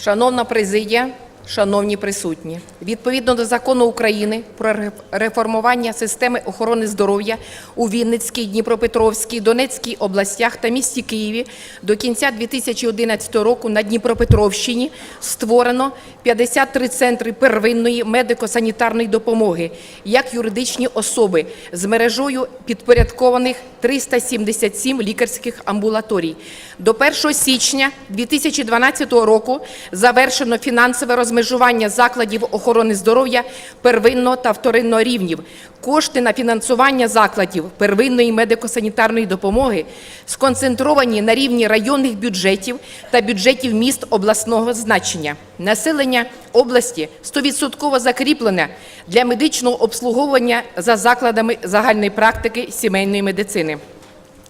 Шановна президія, шановні присутні, відповідно до закону України про реформування системи охорони здоров'я у Вінницькій, Дніпропетровській, Донецькій областях та місті Києві до кінця 2011 року на Дніпропетровщині створено 53 центри первинної медико-санітарної допомоги як юридичні особи з мережою підпорядкованих 377 лікарських амбулаторій. До 1 січня 2012 року завершено фінансове розмежування закладів охорони здоров'я первинного та вторинного рівнів. Кошти на фінансування закладів первинної медико-санітарної допомоги сконцентровані на рівні районних бюджетів та бюджетів міст обласного значення. Населення області 100% закріплене для медичного обслуговування за закладами загальної практики сімейної медицини.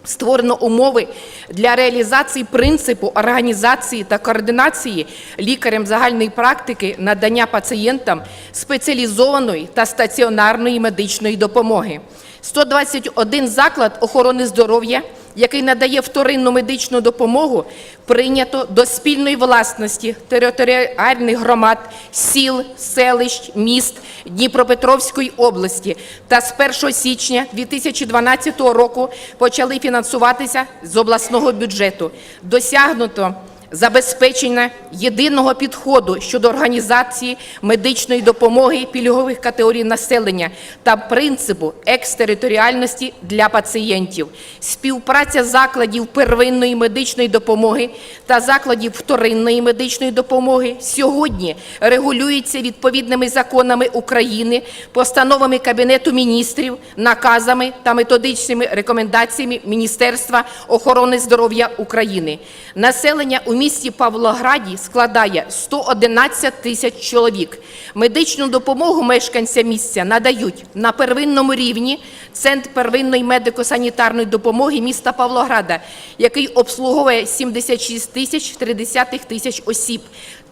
Створено умови для реалізації принципу організації та координації лікарем загальної практики надання пацієнтам спеціалізованої та стаціонарної медичної допомоги. 121 заклад охорони здоров'я, який надає вторинну медичну допомогу, прийнято до спільної власності територіальних громад, сіл, селищ, міст Дніпропетровської області та з 1 січня 2012 року почали фінансуватися з обласного бюджету. Досягнуто забезпечення єдиного підходу щодо організації медичної допомоги пільгових категорій населення та принципу екстериторіальності для пацієнтів. Співпраця закладів первинної медичної допомоги та закладів вторинної медичної допомоги сьогодні регулюється відповідними законами України, постановами Кабінету міністрів, наказами та методичними рекомендаціями Міністерства охорони здоров'я України. Населення у місті Павлограді складає 111 тисяч чоловік. Медичну допомогу мешканцям місця надають на первинному рівні Центр первинної медико-санітарної допомоги міста Павлограда, який обслуговує 76 тисяч 30 тисяч осіб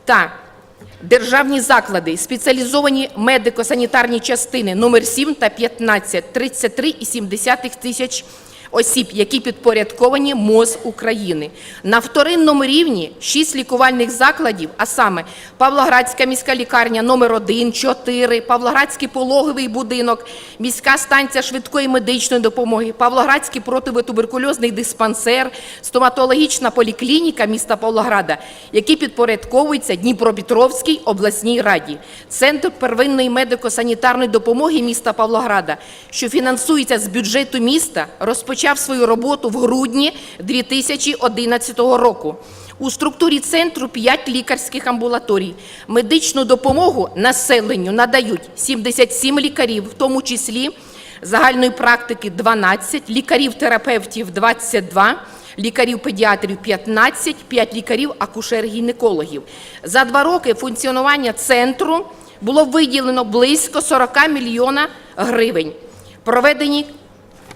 та Державні заклади, спеціалізовані медико-санітарні частини номер 7 та 15, 33,7 тисяч осіб, які підпорядковані МОЗ України. На вторинному рівні 6 лікувальних закладів, а саме Павлоградська міська лікарня номер 1, 4, Павлоградський пологовий будинок, міська станція швидкої медичної допомоги, Павлоградський противотуберкульозний диспансер, стоматологічна поліклініка міста Павлограда, які підпорядковуються Дніпропетровській обласній раді. Центр первинної медико-санітарної допомоги міста Павлограда, що фінансується з бюджету міста, розпочав свою роботу в грудні 2011 року. У структурі центру 5 лікарських амбулаторій. Медичну допомогу населенню надають 77 лікарів, в тому числі загальної практики 12, лікарів-терапевтів 22, лікарів-педіатрів 15, 5 лікарів акушер-гінекологів. За два роки функціонування центру було виділено близько 40 мільйона гривень. Проведені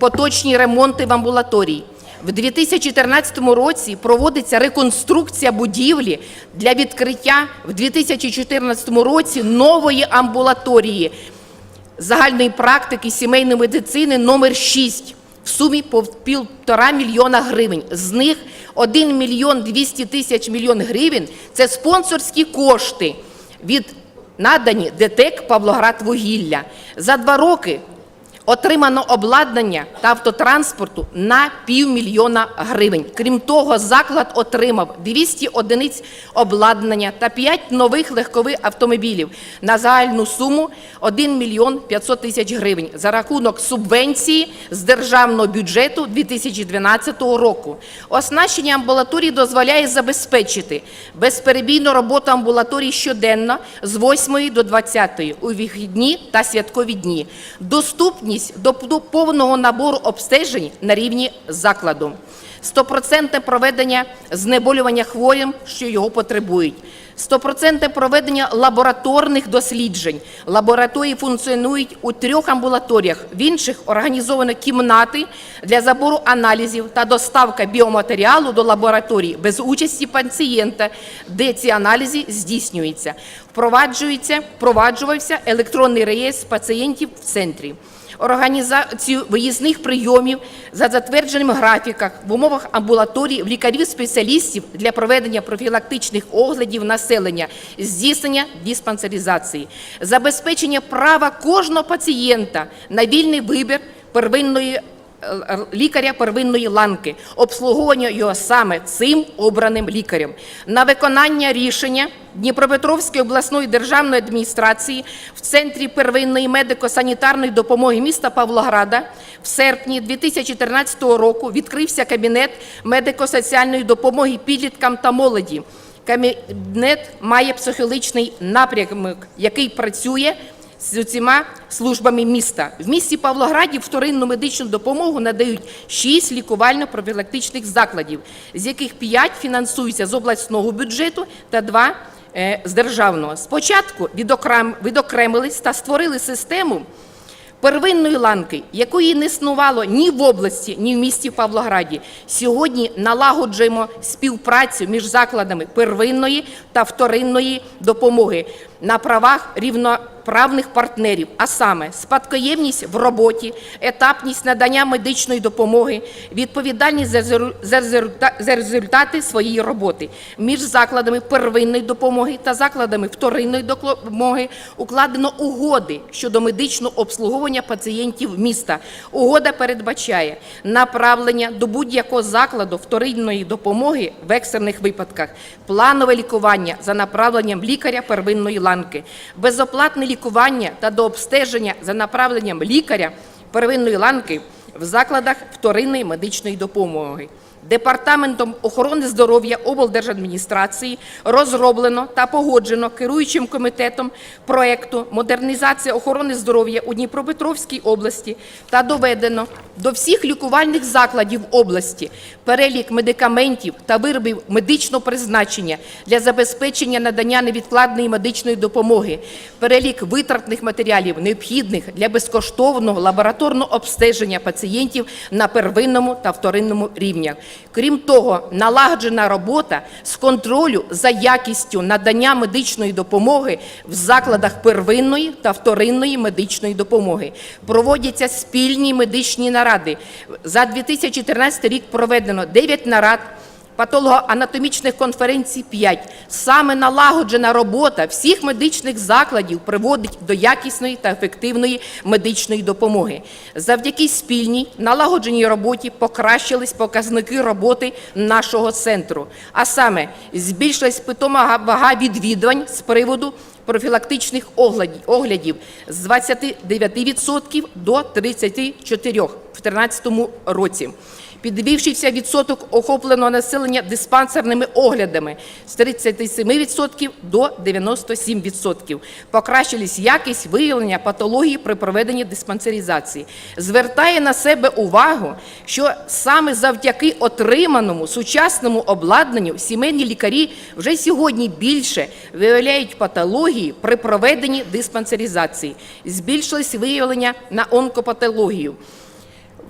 поточні ремонти в амбулаторії. В 2014 році проводиться реконструкція будівлі для відкриття в 2014 році нової амбулаторії загальної практики сімейної медицини номер 6 в сумі півтора мільйона гривень. З них 1 мільйон 200 тисяч мільйон гривень – це спонсорські кошти від надані ДТЕК Павлоград-Вугілля. За два роки Отримано обладнання та автотранспорту на півмільйона гривень. Крім того, заклад отримав 200 одиниць обладнання та 5 нових легкових автомобілів на загальну суму 1 мільйон 500 тисяч гривень за рахунок субвенції з державного бюджету 2012 року. Оснащення амбулаторії дозволяє забезпечити безперебійну роботу амбулаторії щоденно з 8 до 20 у вихідні та святкові дні. Доступність до до повного набору обстежень на рівні закладу. Стопроцентне проведення знеболювання хворим, що його потребують. Стопроцентне проведення лабораторних досліджень. Лабораторії функціонують у трьох амбулаторіях. В інших організовано кімнати для забору аналізів та доставка біоматеріалу до лабораторії без участі пацієнта, де ці аналізи здійснюються. Впроваджується, впроваджувався електронний реєстр пацієнтів в центрі. Організацію виїзних прийомів за затвердженим графіках в умовах амбулаторії в лікарів-спеціалістів для проведення профілактичних оглядів населення здійснення диспансеризації, забезпечення права кожного пацієнта на вільний вибір первинної лікаря первинної ланки, обслуговування його саме цим обраним лікарем, на виконання рішення Дніпропетровської обласної державної адміністрації в Центрі первинної медико-санітарної допомоги міста Павлограда в серпні 2014 року відкрився кабінет медико-соціальної допомоги підліткам та молоді. Кабінет має психологічний напрямок, який працює з усіма службами міста. В місті Павлограді вторинну медичну допомогу надають 6 лікувально-профілактичних закладів, з яких 5 фінансуються з обласного бюджету та 2 е, з державного. Спочатку відокрем- відокремились та створили систему первинної ланки, якої не існувало ні в області, ні в місті Павлограді. Сьогодні налагоджуємо співпрацю між закладами первинної та вторинної допомоги на правах рівноправних партнерів, а саме спадкоємність в роботі, етапність надання медичної допомоги, відповідальність за результати своєї роботи. Між закладами первинної допомоги та закладами вторинної допомоги укладено угоди щодо медичного обслуговування пацієнтів міста. Угода передбачає направлення до будь-якого закладу вторинної допомоги в екстрених випадках, планове лікування за направленням лікаря первинної ланки, безоплатне лікування та до обстеження за направленням лікаря первинної ланки в закладах вторинної медичної допомоги. Департаментом охорони здоров'я облдержадміністрації розроблено та погоджено керуючим комітетом проекту модернізація охорони здоров'я у Дніпропетровській області та доведено до всіх лікувальних закладів області перелік медикаментів та виробів медичного призначення для забезпечення надання невідкладної медичної допомоги, перелік витратних матеріалів, необхідних для безкоштовного лабораторного обстеження пацієнтів на первинному та вторинному рівнях. Крім того, налагоджена робота з контролю за якістю надання медичної допомоги в закладах первинної та вторинної медичної допомоги. Проводяться спільні медичні наради. За 2014 рік проведено 9 нарад патологоанатомічних конференцій 5. Саме налагоджена робота всіх медичних закладів приводить до якісної та ефективної медичної допомоги. Завдяки спільній налагодженій роботі покращились показники роботи нашого центру. А саме збільшилась питома вага відвідувань з приводу профілактичних оглядів- з 29% до 34% в 2013 році. Підвищився відсоток охопленого населення диспансерними оглядами з 37% до 97%. Покращилась якість виявлення патології при проведенні диспансеризації. Звертає на себе увагу, що саме завдяки отриманому сучасному обладнанню сімейні лікарі вже сьогодні більше виявляють патології при проведенні диспансеризації. Збільшилось виявлення на онкопатологію.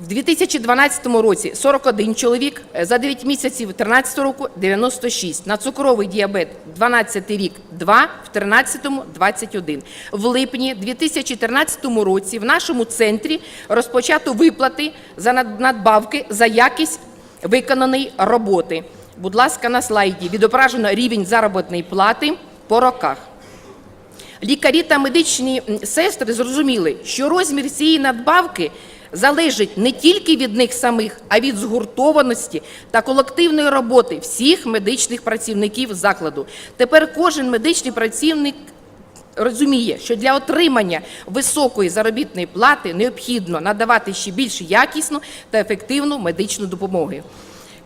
В 2012 році 41 чоловік, е, за 9 місяців 2013 року 96, на цукровий діабет 12 рік 2, в 13 21. В липні 2014 році в нашому центрі розпочато виплати за надбавки за якість виконаної роботи. Будь ласка, на слайді відображено рівень заробітної плати по роках. Лікарі та медичні сестри зрозуміли, що розмір цієї надбавки залежить не тільки від них самих, а від згуртованості та колективної роботи всіх медичних працівників закладу. Тепер кожен медичний працівник розуміє, що для отримання високої заробітної плати необхідно надавати ще більш якісну та ефективну медичну допомогу.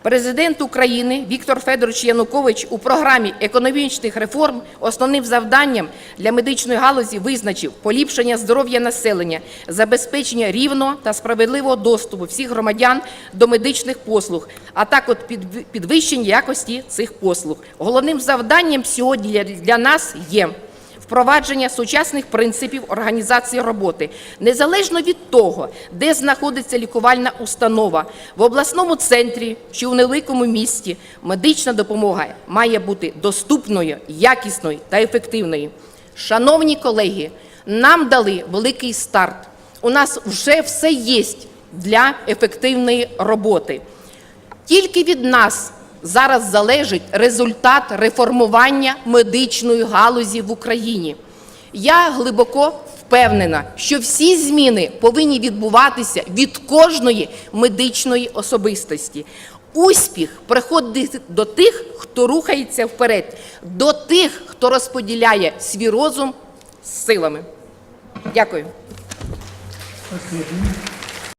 Президент України Віктор Федорович Янукович у програмі економічних реформ основним завданням для медичної галузі визначив поліпшення здоров'я населення, забезпечення рівного та справедливого доступу всіх громадян до медичних послуг, а також підв- підвищення якості цих послуг. Головним завданням сьогодні для нас є впровадження сучасних принципів організації роботи, незалежно від того, де знаходиться лікувальна установа, в обласному центрі чи у невеликому місті, медична допомога має бути доступною, якісною та ефективною. Шановні колеги, нам дали великий старт. У нас вже все є для ефективної роботи. Тільки від нас зараз залежить результат реформування медичної галузі в Україні. Я глибоко впевнена, що всі зміни повинні відбуватися від кожної медичної особистості. Успіх приходить до тих, хто рухається вперед, до тих, хто розподіляє свій розум з силами. Дякую.